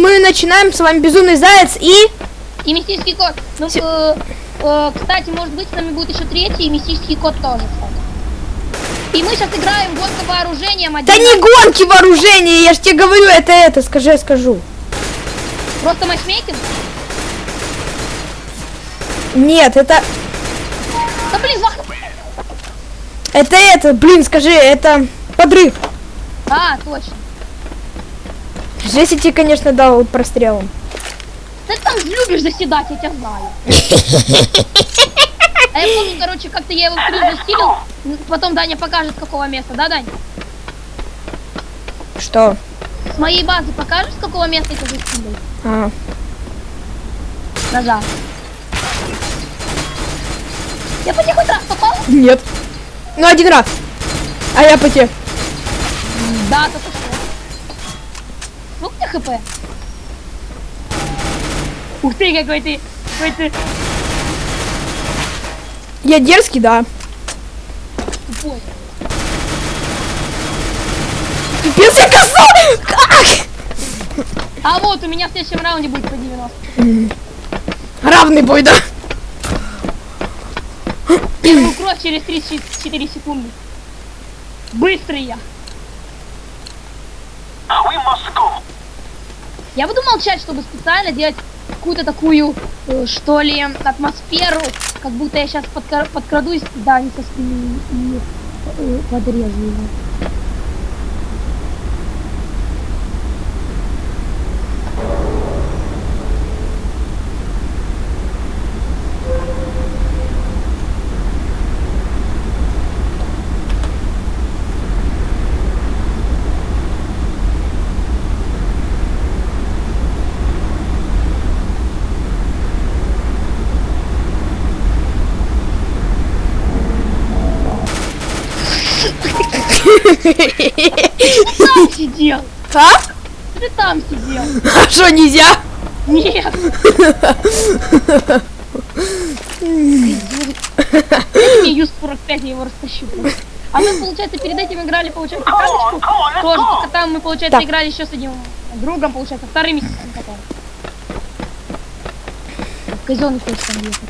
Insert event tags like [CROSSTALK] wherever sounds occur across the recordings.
мы начинаем с вами Безумный Заяц и... И мистический кот. Ну, э, э, кстати, может быть, с нами будет еще третий, и мистический кот тоже, кстати. И мы сейчас играем гонка вооружением один. Да не гонки вооружения, я же тебе говорю, это это, скажи, я скажу. Просто матчмейкинг? Нет, это... Да блин, вах... Это это, блин, скажи, это подрыв. А, точно. Жесть я тебе, конечно, дал прострелом. Ты там любишь заседать, я тебя знаю. [LAUGHS] А я помню, короче, как-то я его в плюс застилил. Потом Даня покажет, с какого места, да, Дань? Что? С моей базы покажешь, с какого места это застилил? А, Нажал. Я по тебе хоть раз попал? нет. Ну, один раз. А я по тебе. Да, только что. Ну, где хп? Ух ты, какой ты, какой ты Я дерзкий, да. тупой. Я косой! Как? А вот, у меня в следующем раунде будет по 90. Равный бой, да. Первую кровь через 34 секунды. Быстрый я. We must go. Я буду молчать, чтобы специально делать какую-то такую, э, что ли, атмосферу, как будто я сейчас подкрадусь к Дане со спины и э, подрежу его. Там сидел! А? Ты там сидел! А что, нельзя? Нет! Дайте мне Ю-45, я его растащу. А мы, получается, перед этим играли, получается, карточку. Тоже, только там мы, получается, Так. играли еще с одним другом, получается, вторым месяцем который. Казенный хочет там ехать.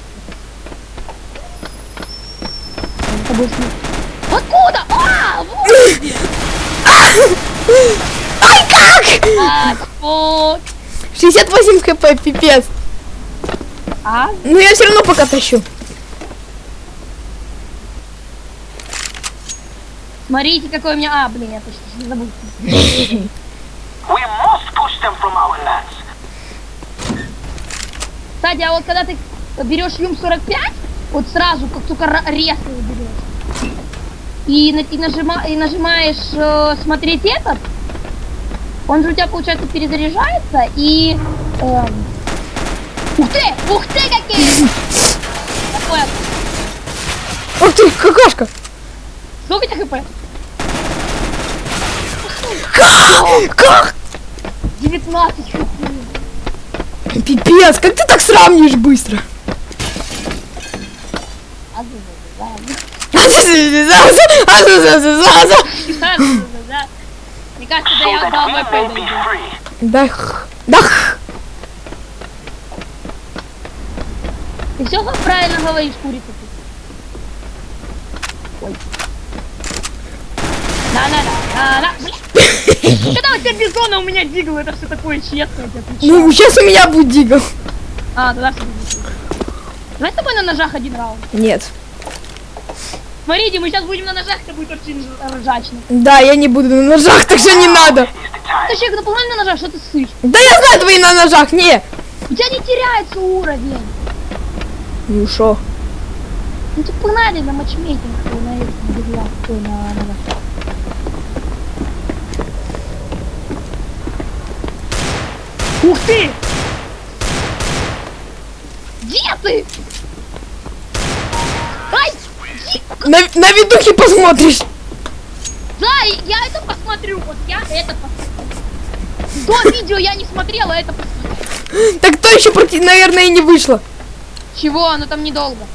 С тобой. Откуда? А, вот! Ай, как? А, вот. 68 хп, пипец. А? Ну я все равно пока тащу. Смотрите, какой у меня... А, блин, я точно забыл. Кстати, а вот когда ты берешь Юм-45, вот сразу, как только резко берешь, и, и, нажима- и нажимаешь э, смотреть этот, он же у тебя, получается, перезаряжается и... эм, Ух ты! Ух ты, какие! Такое. Ух ты, какашка. Сколько у тебя хп? Как? Как? 19 хп. Пипец, как ты так сравнишь быстро? Мне кажется, да я дойду. free. Дах. Дах. Ты все правильно говоришь, курица. Ой. Да, да, да, да, да, блин. Когда у тебя бизона, у меня дигл, это все такое честное, я отвечаю. Ну, сейчас у меня будет дигл. А, тогда все Давай с тобой на ножах один раунд. Нет. Смотрите, мы сейчас будем на ножах, это будет очень ржачно. Да, я не буду на ножах, так что не надо. Ты человек, ну погнали на ножах, что ты ссышь? Да я знаю твои на ножах, не. У тебя не теряется уровень. Ну шо? Ну ты погнали на матчмейкинг, на ой, на ножах. Ух ты! Где ты? На, на видухе посмотришь. Да, я это посмотрю, вот я это посмотрю. До видео я не смотрела, это посмотрю. Так то еще, против, наверное, и не вышло. Чего? Оно там недолго.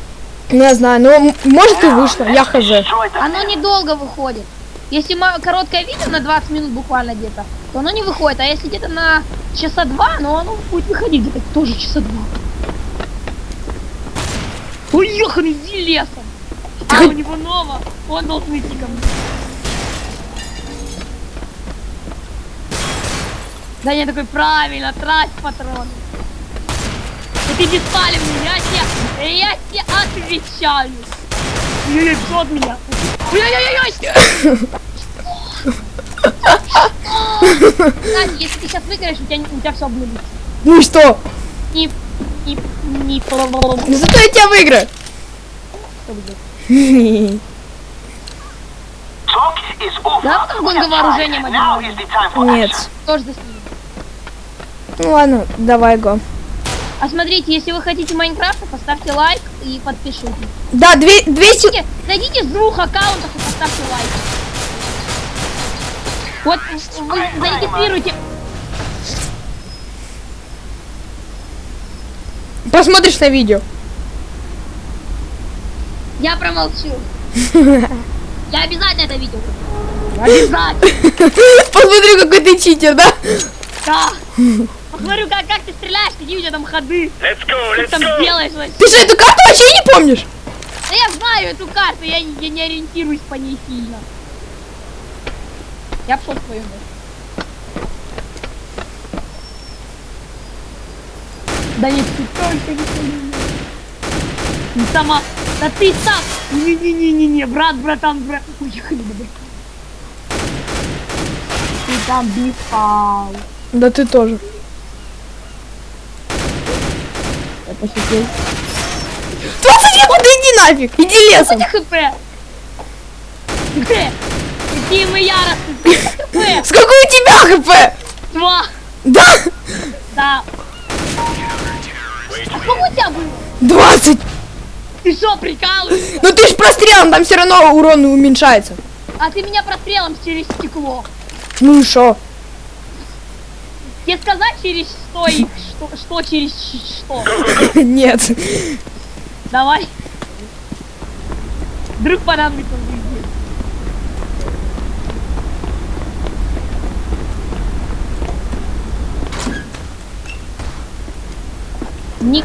Ну, я знаю, но может и вышло, я хз. Оно недолго выходит. Если короткое видео на 20 минут буквально где-то, то оно не выходит. А если где-то на часа два, ну оно будет выходить где-то тоже часа два. Уехали с лесом. А у него ново. Он должен идти ко мне. Да я такой, правильно, трать патроны. Да ты беспалевный, я тебе, я тебе отвечаю. Что от меня? Ой-ой-ой-ой! Кстати, если ты сейчас выиграешь, у тебя, у тебя все обнулится. Ну и что? Не, не, не, Ну зато я тебя выиграю. Is over. Да, We гонка have вооружением Нет. Тоже. Ну ладно, давай го. А смотрите, если вы хотите Майнкрафта, поставьте лайк и подпишитесь. Да, две- 200... Зайдите, зайдите с двух аккаунтов и поставьте лайк. Вот вы зарегистрируйте. Посмотришь на видео. Я промолчу. [LAUGHS] Я обязательно это видео. Обязательно. [LAUGHS] Посмотри, какой ты читер, да? Да. Посмотрю, как, как ты стреляешь, какие у тебя там ходы. Let's go, Что ты там делаешь вообще. Ты что, эту карту вообще не помнишь? Да я знаю эту карту, я, не- я не ориентируюсь по ней сильно. Я пошел в твою. Да нет, ты только не понимаешь. Ты сама, да ты сам. Не-не-не-не-не, брат, братан, брат. Уехали, давай. Ты там бифал. Да ты тоже. Я пошутил. 20 секунд, иди нафиг, иди лесом. Хп? Хп? Какие мы яростные. Хп? Сколько у тебя хп? Два. Да, Да. А сколько у тебя было? 20. Ты что, прикалываешься? Ну ты ж прострелом, там все равно урон уменьшается. А ты меня прострелом через стекло. Ну и шо? Тебе сказать через что и что, что через что? [LAUGHS] Нет. Давай. Вдруг понадобится в жизни. Не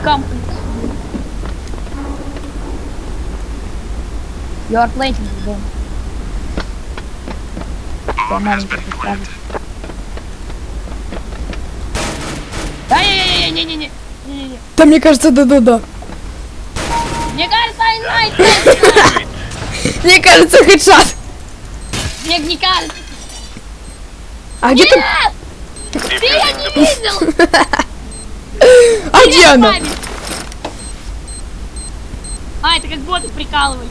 You are playing the game. Что маленький ты скажешь? Ай-яй-яй, не-не-не. Не-не-не. Да мне кажется, да-да-да. Мне кажется, I like [LAUGHS] Мне кажется, хедшот. Мне не кажется. А где ты? Ты я не видел! [LAUGHS] А где она? А, это как боты прикалывали.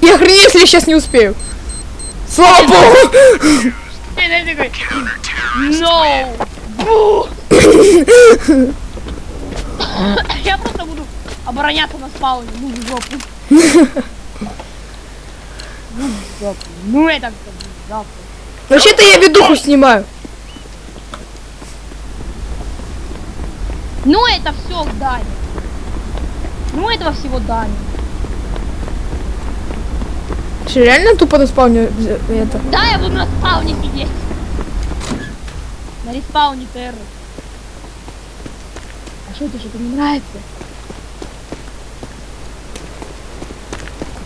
Я охренею, если я сейчас не успею. Слава богу. No! Бу! Я просто буду обороняться на спауне. Ну, в жопу. Ну, в жопу. Ну, это в жопу. Вообще-то я ведуху снимаю. Ну, это все в Ну, этого всего Дани. Что, реально тупо на спауне это? Да, я буду на спауне сидеть. На респауне Терры. А что это что-то не нравится?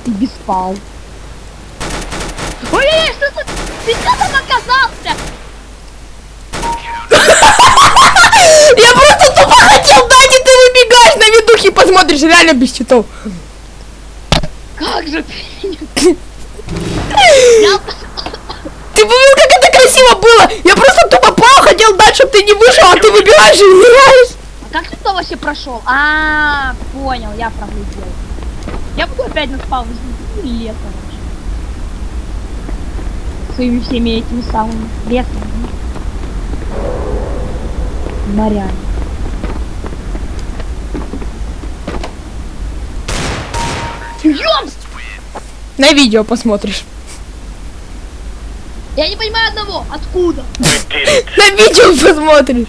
Ты без спал. Ой-ой-ой, что ты? Ты что там оказался? [LAUGHS] Я просто тупо хотел дать, и ты выбегаешь на ведухе и посмотришь реально без читов. Как же ты? Ты видел, как это красиво было? Я просто тупо пал, хотел дать, чтобы ты не вышел, а ты выбегаешь и умираешь. А как ты туда вообще прошел? А, понял, я проглядел. Я буду опять на сидеть. Ну, лето вообще. Своими всеми этими самыми лесами. Морями. На видео посмотришь. Я не понимаю одного. Откуда? [LAUGHS] На видео посмотришь.